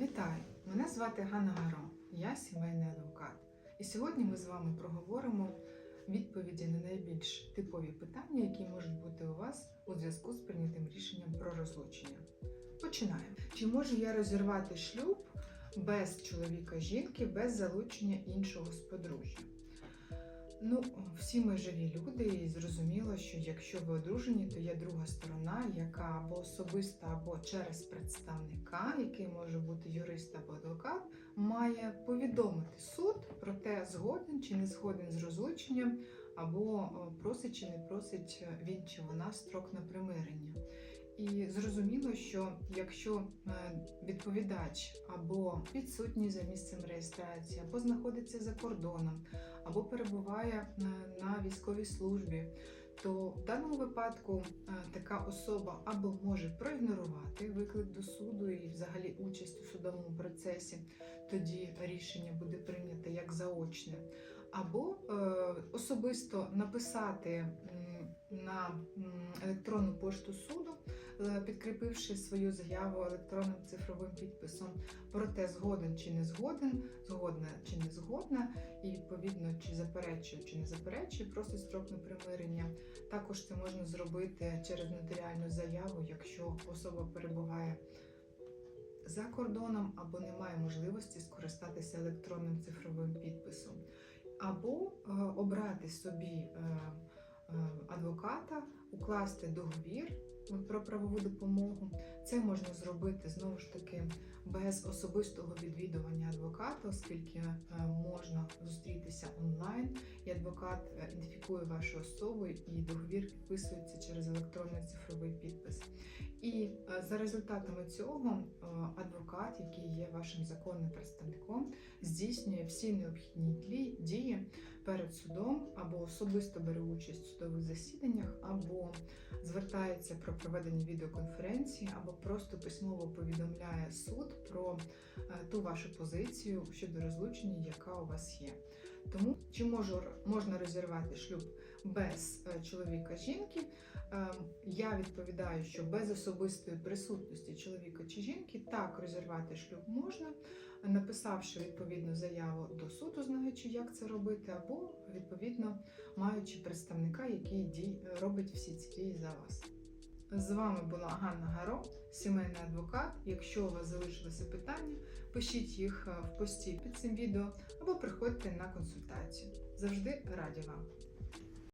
Вітаю! Мене звати Ганна Гаро, я сімейний адвокат. І сьогодні ми з вами проговоримо відповіді на найбільш типові питання, які можуть бути у вас у зв'язку з прийнятим рішенням про розлучення. Починаємо. Чи можу я розірвати шлюб без чоловіка жінки, без залучення іншого з подружжя? Ну, всі ми живі люди, і зрозуміло, що якщо ви одружені, то є друга сторона, яка або особисто, або через представника, який може бути юрист або адвокат, має повідомити суд про те, згоден чи не згоден з розлученням, або е, просить чи не просить він чи вона строк на примирення. І зрозуміло, що якщо е, відповідач або відсутній за місцем реєстрації, або знаходиться за кордоном, або перебуває е, на військовій службі, то в даному випадку е, така особа або може проігнорувати виклик до суду і взагалі участь у судовому процесі, тоді рішення буде прийнято як заочне, або особисто написати на електронну пошту суду, підкріпивши свою заяву електронним цифровим підписом про те, згоден чи не згоден, згодна чи не згодна, і відповідно чи заперечує, чи не заперечує, просить строк на примирення. Також це можна зробити через нотаріальну заяву, якщо особа перебуває за кордоном або не має можливості скористатися електронним цифровим підписом, або е, обрати собі е, е, адвоката, укласти договір про правову допомогу. Це можна зробити знову ж таки без особистого відвідування адвоката, оскільки е, можна зустрітися онлайн, і адвокат е, ідентифікує вашу особу, і договір підписується через електронний цифровий підпис. І е, за результатами цього е, адвокат, який є вашим законним представником, здійснює всі необхідні дії перед судом або особисто бере участь в судових засіданнях, або звертається про проведення відеоконференції, або просто письмово повідомляє суд про е, ту вашу позицію щодо розлучення, яка у вас є. Тому чи можу можна розірвати шлюб без е, чоловіка жінки? Е, Я відповідаю, що без особистої присутності чоловіка чи жінки так розірвати шлюб можна, написавши відповідну заяву до суду, знаючи, як це робити, або відповідно маючи представника, який робить всі ці дії за вас. З вами була Ганна Гаро, сімейний адвокат. Якщо у вас залишилися питання, пишіть їх е, в пості під цим відео або приходьте на консультацію. Завжди раді вам.